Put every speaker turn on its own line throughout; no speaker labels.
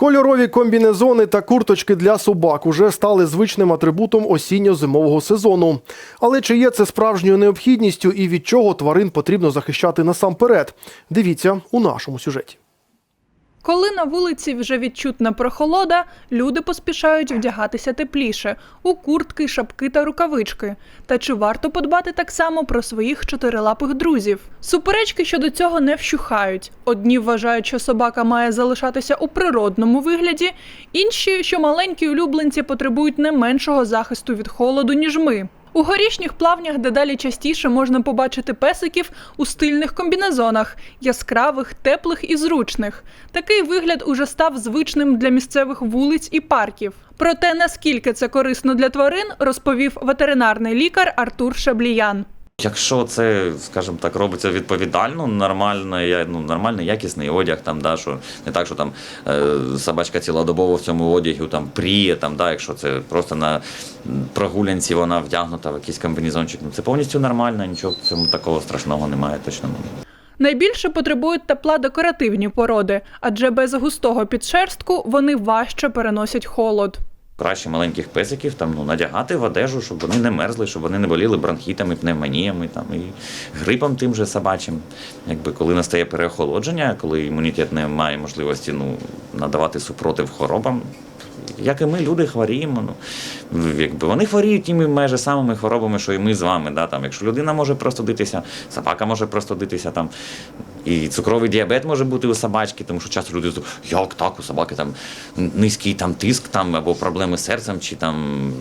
Кольорові комбінезони та курточки для собак уже стали звичним атрибутом осінньо-зимового сезону. Але чи є це справжньою необхідністю і від чого тварин потрібно захищати насамперед? Дивіться у нашому сюжеті.
Коли на вулиці вже відчутна прохолода, люди поспішають вдягатися тепліше у куртки, шапки та рукавички. Та чи варто подбати так само про своїх чотирилапих друзів? Суперечки щодо цього не вщухають. Одні вважають, що собака має залишатися у природному вигляді, інші, що маленькі улюбленці потребують не меншого захисту від холоду, ніж ми. У горішніх плавнях дедалі частіше можна побачити песиків у стильних комбінезонах, яскравих, теплих і зручних. Такий вигляд уже став звичним для місцевих вулиць і парків. Про те, наскільки це корисно для тварин, розповів ветеринарний лікар Артур Шабліян.
Якщо це, скажімо так, робиться відповідально, нормально, я- ну, нормальний якісний одяг, там, да, що не так, що там е, собачка цілодобово в цьому одягу там пріє, там, да, якщо це просто на прогулянці вона вдягнута в якийсь комбінезончик, ну це повністю нормально, нічого в цьому такого страшного немає точно.
Найбільше потребують тепла декоративні породи, адже без густого підшерстку вони важче переносять холод.
Краще маленьких песиків там ну надягати в одежу, щоб вони не мерзли, щоб вони не боліли бронхітами, пневмоніями там і грипом тим же собачим. Якби коли настає переохолодження, коли імунітет не має можливості ну надавати супротив хворобам. Як і ми, люди хворіємо. Ну якби вони хворіють тими майже самими хворобами, що і ми з вами. Да, там, якщо людина може простудитися, собака може простудитися там. І цукровий діабет може бути у собачки, тому що часто люди як так, у собаки там низький там тиск там, або проблеми з серцем, чи там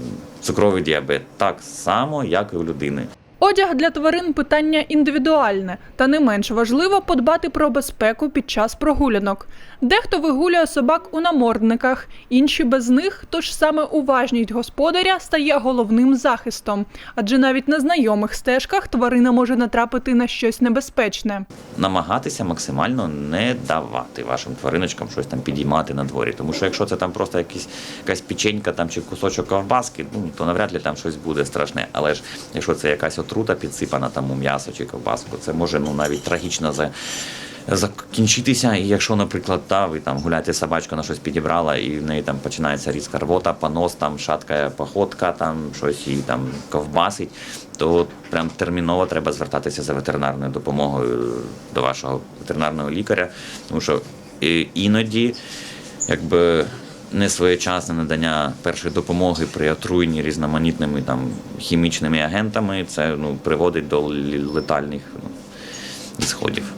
цукровий діабет. Так само, як і у людини.
Одяг для тварин питання індивідуальне, та не менш важливо подбати про безпеку під час прогулянок. Дехто вигулює собак у намордниках, інші без них, тож саме уважність господаря стає головним захистом, адже навіть на знайомих стежках тварина може натрапити на щось небезпечне.
намагатися максимально не давати вашим твариночкам щось там підіймати на дворі. Тому що якщо це там просто якісь, якась печенька там, чи кусочок ковбаски, ну, то навряд ли там щось буде страшне. Але ж якщо це якась отрута підсипана там у м'ясо чи ковбаску, це може ну, навіть трагічно за. Закінчитися, і якщо, наприклад, та, ви там гуляєте собачка на щось підібрала, і в неї там починається різка рвота, понос, там шатка походка, там щось її там ковбасить, то прям терміново треба звертатися за ветеринарною допомогою до вашого ветеринарного лікаря, тому що е, іноді, якби. Несвоєчасне надання першої допомоги при отруєнні різноманітними там хімічними агентами, це ну приводить до летальних ну, ісходів.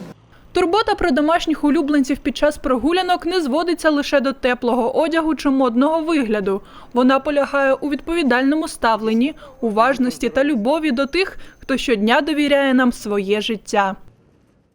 Турбота про домашніх улюбленців під час прогулянок не зводиться лише до теплого одягу чи модного вигляду. Вона полягає у відповідальному ставленні, уважності та любові до тих, хто щодня довіряє нам своє життя.